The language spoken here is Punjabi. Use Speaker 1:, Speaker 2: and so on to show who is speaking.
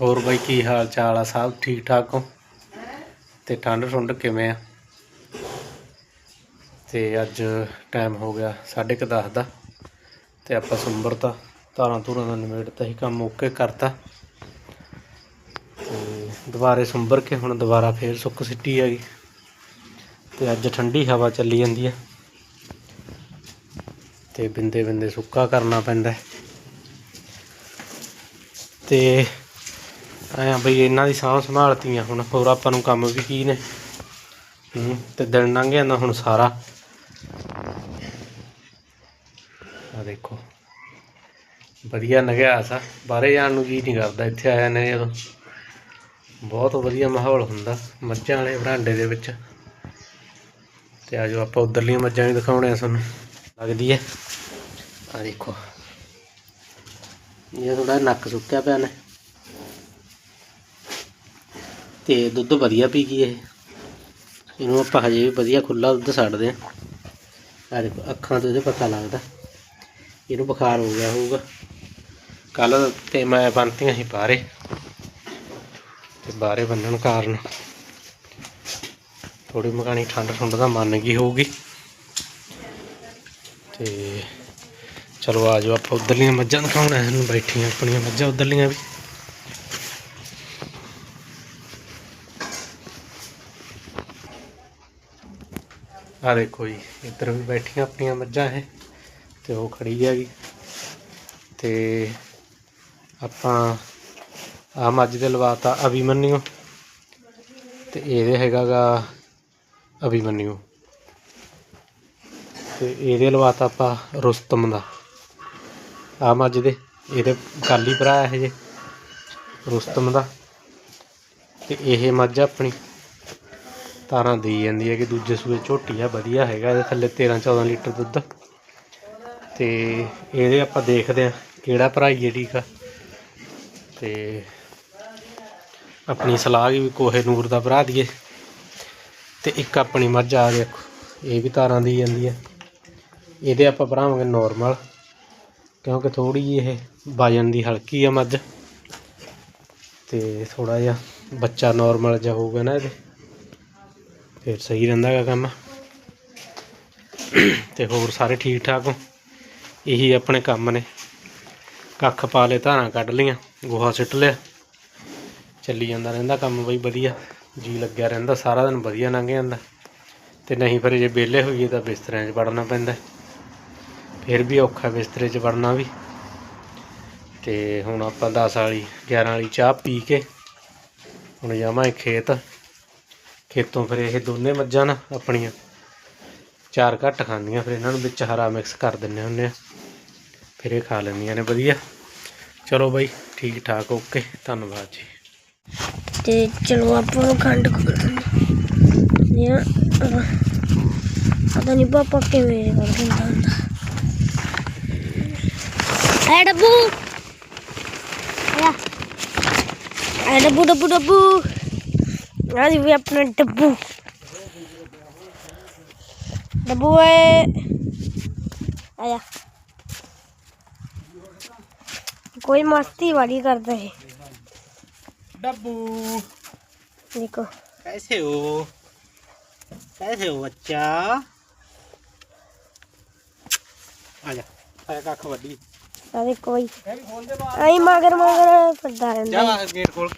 Speaker 1: ਹੋਰ ਬਾਈ ਕੀ ਹਾਲ ਚਾਲ ਆ? ਸਭ ਠੀਕ ਠਾਕ ਹੋ? ਤੇ ਠੰਡ ਠੁੰਡ ਕਿਵੇਂ ਆ? ਤੇ ਅੱਜ ਟਾਈਮ ਹੋ ਗਿਆ 10:30 ਦਾ ਤੇ ਆਪਾਂ ਸੁੰਬਰਤਾ ਧਾਰਾਂ ਤੂਰਾਂ ਦਾ ਨਿਬੇੜਤਾ ਹੀ ਕੰਮ ਓਕੇ ਕਰਤਾ। ਤੇ ਦੁਬਾਰੇ ਸੁੰਬਰ ਕੇ ਹੁਣ ਦੁਬਾਰਾ ਫੇਰ ਸੁੱਕ ਸਿੱਟੀ ਹੈਗੀ। ਤੇ ਅੱਜ ਠੰਡੀ ਹਵਾ ਚੱਲੀ ਜਾਂਦੀ ਆ। ਤੇ ਬਿੰਦੇ ਬਿੰਦੇ ਸੁੱਕਾ ਕਰਨਾ ਪੈਂਦਾ। ਹੈ। ਤੇ ਆਇਆ ਬਈ ਇਹਨਾਂ ਦੀ ਸਾਂਭ ਸੰਭਾਲਤੀਆਂ ਹੁਣ ਹੋਰ ਆਪਾਂ ਨੂੰ ਕੰਮ ਵੀ ਕੀ ਨੇ? ਹੂੰ, ਤੇ ਦਿਨ ਲੰਘ ਜਾਂਦਾ ਹੁਣ ਸਾਰਾ। ਆ ਦੇਖੋ। ਵਧੀਆ ਨਗਿਆ ਸਾ, ਬਾਹਰੇ ਜਾਣ ਨੂੰ ਜੀ ਨਹੀਂ ਕਰਦਾ, ਇੱਥੇ ਆਇਆ ਨੇ ਜਦੋਂ। ਬਹੁਤ ਵਧੀਆ ਮਾਹੌਲ ਹੁੰਦਾ, ਮੱਝਾਂ ਵਾਲੇ ਬਰਾਂਡੇ ਦੇ ਵਿੱਚ। ਤੇ ਆਜੋ ਆਪਾਂ ਉਧਰਲੀਆਂ ਮੱਝਾਂ ਵੀ ਦਿਖਾਉਣੇ ਆ ਤੁਹਾਨੂੰ। ਲੱਗਦੀ ਹੈ ਆ ਦੇਖੋ। ਇਹ ਥੋੜਾ ਨੱਕ ਸੁੱਕਿਆ ਪਿਆ ਨੇ। ਤੇ ਦੁੱਧ ਵਧੀਆ ਪੀ ਗਈ ਇਹ। ਇਹਨੂੰ ਆਪਾਂ ਹਜੇ ਵੀ ਵਧੀਆ ਖੁੱਲਾ ਦੁੱਧ ਛੱਡਦੇ ਆ ਆ ਦੇਖੋ, ਅੱਖਾਂ ਤੋਂ ਇਹਦੇ ਪਤਾ ਲੱਗਦਾ। ਇਹਨੂੰ ਬੁਖਾਰ ਹੋ ਗਿਆ ਹੋਊਗਾ। ਕੱਲ ਤੇ ਮੈਂ ਬੰਨਤੀਆਂ ਸੀ ਬਾਹਰੇ। ਤੇ ਬਾਹਰੇ ਬੰਨਣ ਕਾਰਨ ਥੋੜੀ ਮਕਾਣੀ ਠੰਡ ਠੰਡ ਦਾ ਮੰਨ ਗਈ ਹੋਊਗੀ। ਤੇ ਚਲੋ ਆ ਜਾਓ, ਆਪਾਂ ਉਧਰਲੀਆਂ ਮੱਝਾਂ ਦਿਖਾਉਣਾ। ਇਹਨੂੰ ਬੈਠੀਆਂ ਆਪਣੀਆਂ ਮੱਝਾਂ ਉਧਰਲੀਆਂ ਵੀ। ਆ ਦੇਖੋ ਜੀ, ਇੱਧਰ ਵੀ ਬੈਠੀਆਂ ਆਪਣੀਆਂ ਮੱਝਾਂ ਇਹ, ਤੇ ਉਹ ਖੜੀ ਹੈਗੀ। ਤੇ ਆਪਾਂ ਆ ਮੱਝ ਦੇ ਲਵਾਤਾ ਅਭਿਮਨਿਓ ਤੇ ਇਹਦੇ ਹੈਗਾਗਾ ਅਭਿਮਨਿਓ ਤੇ ਇਹਦੇ ਲਵਾਤਾ ਆਪਾਂ ਰੁਸਤਮ ਦਾ। ਆ ਮੱਝ ਦੇ, ਇਹਦੇ ਕਾਲੀ ਭਰਾ ਇਹ ਜੇ, ਰੁਸਤਮ ਦਾ। ਤੇ ਇਹ ਮੱਝ ਆਪਣੀ। ਤਾਰਾਂ ਦੇਈ ਜਾਂਦੀ ਹੈ ਕਿ ਦੂਜੇ ਸੂਏ ਝੋਟੀ ਆ, ਵਧੀਆ ਹੈਗਾ, ਇਹਦੇ ਥੱਲੇ 13 14 ਲੀਟਰ ਦੁੱਧ। ਤੇ ਇਹਦੇ ਆਪਾਂ ਦੇਖਦੇ ਆ ਕਿਹੜਾ ਭਰਾਈਏ ਠੀਕ ਆ। ਤੇ ਆਪਣੀ ਸਲਾਹ ਵੀ ਕੋਹੇ ਨੂਰ ਦਾ ਭਰਾ ਦਈਏ। ਤੇ ਇੱਕ ਆਪਣੀ ਮੱਝ ਆ ਦੇਖੋ, ਇਹ ਵੀ ਤਾਰਾਂ ਦੀ ਜਾਂਦੀ ਹੈ ਇਹਦੇ ਆਪਾਂ ਭਰਾਵਾਂਗੇ ਨੋਰਮਲ ਕਿਉਂਕਿ ਥੋੜੀ ਜਿਹੀ ਇਹ ਵਜਨ ਦੀ ਹਲਕੀ ਆ ਮੱਝ। ਤੇ ਥੋੜਾ ਜਿਹਾ ਬੱਚਾ ਨੋਰਮਲ ਜਿਹਾ ਹੋਊਗਾ ਨਾ ਇਹਦੇ। ਫਿਰ ਸਹੀ ਰਹਿੰਦਾ ਗਾ ਕੰਮ। ਤੇ ਹੋਰ ਸਾਰੇ ਠੀਕ ਠਾਕ ਹੋ? ਇਹੀ ਆਪਣੇ ਕੰਮ ਨੇ। ਕੱਖ ਪਾ ਲਏ, ਧਾਰਾਂ ਕੱਢ ਲੀਆਂ ਗੋਹਾ ਸਿੱਟ ਲਿਆ। ਚੱਲੀ ਜਾਂਦਾ ਰਹਿੰਦਾ ਕੰਮ ਬਈ ਵਧੀਆ। ਜੀ ਲੱਗਿਆ ਰਹਿੰਦਾ, ਸਾਰਾ ਦਿਨ ਵਧੀਆ ਲੰਘ ਜਾਂਦਾ। ਤੇ ਨਹੀਂ ਫਿਰ ਜੇ ਵਿਹਲੇ ਹੋਈਏ ਤਾਂ ਬਿਸਤਰਿਆਂ 'ਚ ਵੜਨਾ ਪੈਂਦਾ। ਫਿਰ ਵੀ ਔਖਾ ਬਿਸਤਰੇ 'ਚ ਵੜਨਾ ਵੀ। ਤੇ ਹੁਣ ਆਪਾਂ 10 ਵਾਲੀ 11 ਵਾਲੀ ਚਾਹ ਪੀ ਕੇ ਹੁਣ ਜਾਵਾਂਗੇ ਖੇਤ। ਖੇਤੋਂ ਫਿਰ ਇਹ ਦੋਨੇ ਮੱਝਾਂ ਨਾ ਆਪਣੀਆਂ ਚਾਰ ਘੱਟ ਖਾਂਦੀਆਂ, ਫਿਰ ਇਹਨਾਂ ਨੂੰ ਵਿੱਚ ਹਰਾ ਮਿਕਸ ਕਰ ਦਿੰਨੇ ਹੁੰਨੇ ਆ। ਫਿਰ ਇਹ ਖਾ ਲੈਂਦੀਆਂ ਨੇ, ਵਧੀਆ। ਚਲੋ ਬਾਈ ਠੀਕ ਠਾਕ ਓਕੇ, ਧੰਨਵਾਦ ਜੀ।
Speaker 2: ਤੇ ਚਲੋ ਆਪਾਂ ਨੂੰ ਖੰਡ ਖੋਲ੍ਹਣੀ ਆ ਪਤਾ ਨਹੀਂ ਪਾਪਾ ਕਿਵੇਂ ਕਰ ਦਿੰਦਾ ਹੁੰਦਾ ਐ ਡੱਬੂ। ਐ ਡੱਬੂ ਡੱਬੂ ਡੱਬੂ। आज भी अपना डब्बू। डब्बू है। आया। कोई मस्ती वाली करता है।
Speaker 1: डब्बू।
Speaker 2: देखो।
Speaker 1: कैसे हो? कैसे हो बच्चा? आजा आया
Speaker 2: कबड्डी। अरे कोई। आई मगर मगर पड़ता है
Speaker 1: जा गेट खोल।